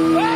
Ah!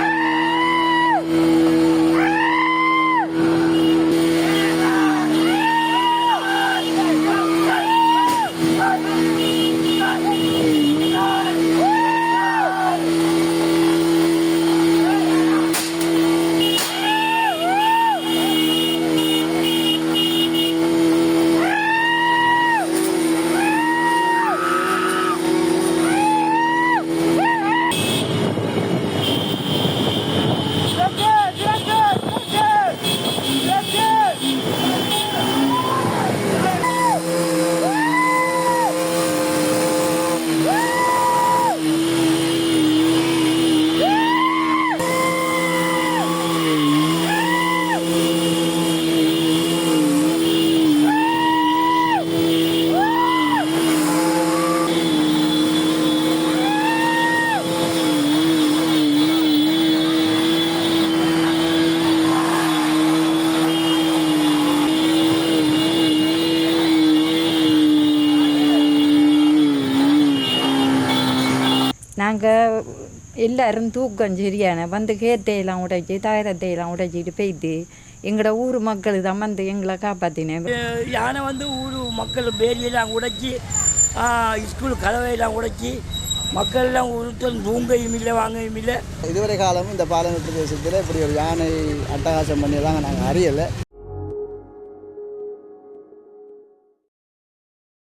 எல்லாரும் தூக்கம் சரியான வந்து கேத்தையெல்லாம் உடைச்சி தகரத்தையெல்லாம் உடைச்சிட்டு போயிட்டு எங்களோட ஊர் மக்கள் தான் வந்து எங்களை காப்பாற்றினேன் யானை வந்து ஊர் மக்கள் பேரியெல்லாம் உடைச்சி ஸ்கூல் கதவையெல்லாம் உடைச்சி மக்கள் எல்லாம் ஒருத்தர் தூங்கையும் இல்லை வாங்கையும் இல்லை. இதுவரை காலமும் இந்த பாலமேட்டு பிரதேசத்தில் இப்படி ஒரு யானை அட்டகாசம் பண்ணியெல்லாம் நாங்கள் அறியலை.